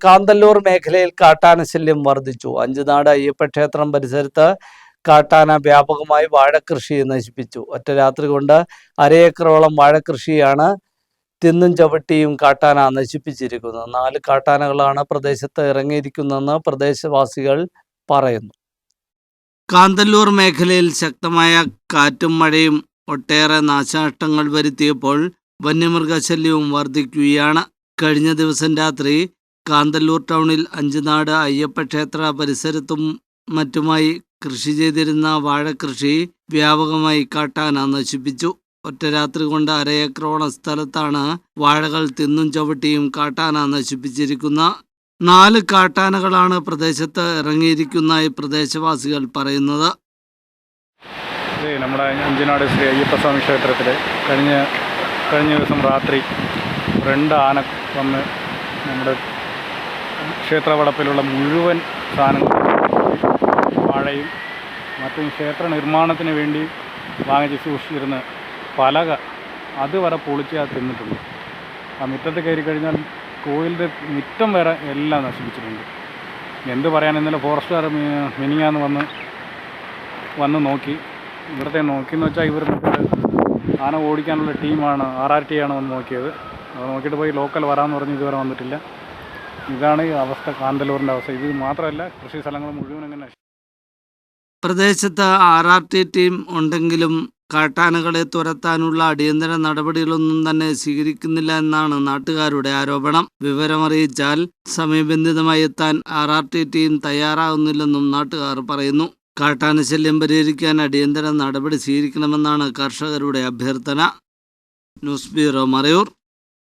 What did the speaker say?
കാന്തല്ലൂർ മേഖലയിൽ കാട്ടാന ശല്യം വർദ്ധിച്ചു അഞ്ചുനാട് അയ്യപ്പ ക്ഷേത്രം പരിസരത്ത് കാട്ടാന വ്യാപകമായി വാഴക്കൃഷി നശിപ്പിച്ചു. ഒറ്റ രാത്രി കൊണ്ട് അരയേക്കറോളം വാഴക്കൃഷിയാണ് തിന്നും ചവിട്ടിയും കാട്ടാന നശിപ്പിച്ചിരിക്കുന്നത്. നാല് കാട്ടാനകളാണ് പ്രദേശത്ത് ഇറങ്ങിയിരിക്കുന്നതെന്ന് പ്രദേശവാസികൾ പറയുന്നു. കാന്തല്ലൂർ മേഖലയിൽ ശക്തമായ കാറ്റും മഴയും ഒട്ടേറെ നാശനഷ്ടങ്ങൾ വരുത്തിയപ്പോൾ വന്യമൃഗശല്യവും വർദ്ധിക്കുകയാണ് കഴിഞ്ഞ ദിവസം രാത്രി കാന്തല്ലൂർ ടൗണിൽ അഞ്ചുനാട് അയ്യപ്പ ക്ഷേത്ര പരിസരത്തും മറ്റുമായി കൃഷി ചെയ്തിരുന്ന വാഴക്കൃഷി വ്യാപകമായി കാട്ടാന നശിപ്പിച്ചു. ഒറ്റ രാത്രി കൊണ്ട് അരയേക്കറോളം സ്ഥലത്താണ് വാഴകൾ തിന്നും ചവിട്ടിയും കാട്ടാന നശിപ്പിച്ചിരിക്കുന്ന നാല് കാട്ടാനകളാണ് പ്രദേശത്ത് ഇറങ്ങിയിരിക്കുന്നതായി പ്രദേശവാസികൾ പറയുന്നത്. നമ്മുടെ അഞ്ചനാട് ശ്രീ അയ്യപ്പസ്വാമി ക്ഷേത്രത്തിൽ കഴിഞ്ഞ കഴിഞ്ഞ ദിവസം രാത്രി രണ്ട് ആന വന്ന് നമ്മുടെ ക്ഷേത്ര വളപ്പിലുള്ള മുഴുവൻ സാധനങ്ങളും വാഴയും മറ്റും ക്ഷേത്ര നിർമ്മാണത്തിന് വേണ്ടി വാങ്ങിച്ച് സൂക്ഷിച്ചിരുന്ന പലക അതുവരെ പൊളിച്ച് അത് തിന്നിട്ടുണ്ട്. ആ മുറ്റത്ത് കയറി കഴിഞ്ഞാൽ കോയിലിന്റെ മുറ്റം വരെ എല്ലാം നശിപ്പിച്ചിട്ടുണ്ട്. എന്ത് പറയാൻ ഇന്നലെ ഫോറസ്റ്റുകാർ മിനിങ്ങാന്ന് വന്ന് വന്ന് നോക്കി. ഇവിടുത്തെ നോക്കിയെന്ന് വെച്ചാൽ ഇവർ ആന ഓടിക്കാനുള്ള ടീമാണ് ആർ ആർ ടി ആണ് വന്ന് നോക്കിയത്. അത് നോക്കിയിട്ട് പോയി ലോക്കൽ വരാമെന്ന് പറഞ്ഞ് ഇതുവരെ വന്നിട്ടില്ല. ഇതാണ് ഈ അവസ്ഥ കാന്തല്ലൂരിന്റെ അവസ്ഥ. ഇത് മാത്രമല്ല കൃഷി സ്ഥലങ്ങൾ മുഴുവൻ അങ്ങനെ. പ്രദേശത്ത് ആർ ആർ ടി ടീം ഉണ്ടെങ്കിലും കാട്ടാനകളെ തുരത്താനുള്ള അടിയന്തര നടപടികളൊന്നും തന്നെ സ്വീകരിക്കുന്നില്ല എന്നാണ് നാട്ടുകാരുടെ ആരോപണം. വിവരമറിയിച്ചാൽ സമയബന്ധിതമായി എത്താൻ ആർ ആർ ടി ടീം തയ്യാറാകുന്നില്ലെന്നും നാട്ടുകാർ പറയുന്നു. കാട്ടാന ശല്യം പരിഹരിക്കാൻ അടിയന്തര നടപടി സ്വീകരിക്കണമെന്നാണ് കർഷകരുടെ അഭ്യർത്ഥന. News bureau Marayur.